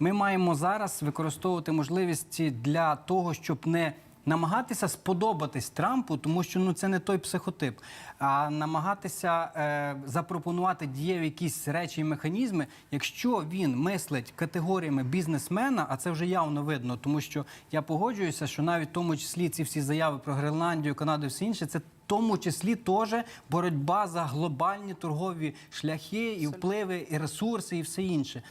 ми маємо зараз використовувати можливості для того, щоб не намагатися сподобатись Трампу, тому що ну це не той психотип, а намагатися е, запропонувати дієві якісь речі і механізми, якщо він мислить категоріями бізнесмена, а це вже явно видно, тому що я погоджуюся, що навіть в тому числі ці всі заяви про Гренландію, Канаду і все інше, це в тому числі теж боротьба за глобальні торгові шляхи і впливи, і ресурси, і все інше.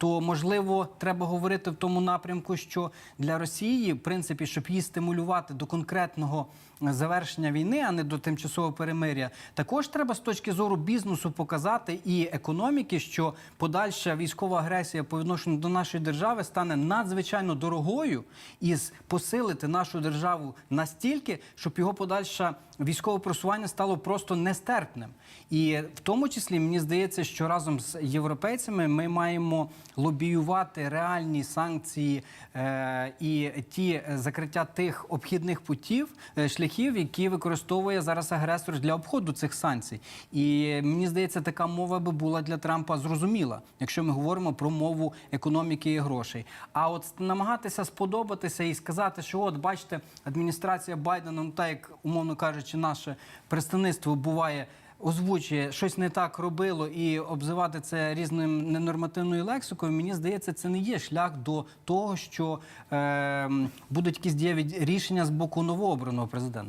То можливо треба говорити в тому напрямку, що для Росії, в принципі, щоб її стимулювати до конкретного завершення війни, а не до тимчасового перемиря, також треба з точки зору бізнесу показати і економіки, що подальша військова агресія по відношенню до нашої держави стане надзвичайно дорогою, і посилити нашу державу настільки, щоб його подальше військове просування стало просто нестерпним. І в тому числі мені здається, що разом з європейцями ми маємо лобіювати реальні санкції е, і ті е, закриття тих обхідних путів, е, шляхів, які використовує зараз агресор для обходу цих санкцій. І мені здається, така мова би була для Трампа зрозуміла, якщо ми говоримо про мову економіки і грошей. А от намагатися сподобатися і сказати, що от бачите, адміністрація Байдена, ну так як умовно кажучи, наше представництво буває. Озвучує щось не так робило і обзивати це різним ненормативною лексикою. Мені здається, це не є шлях до того, що е, будуть якісь дієві рішення з боку новообраного президента.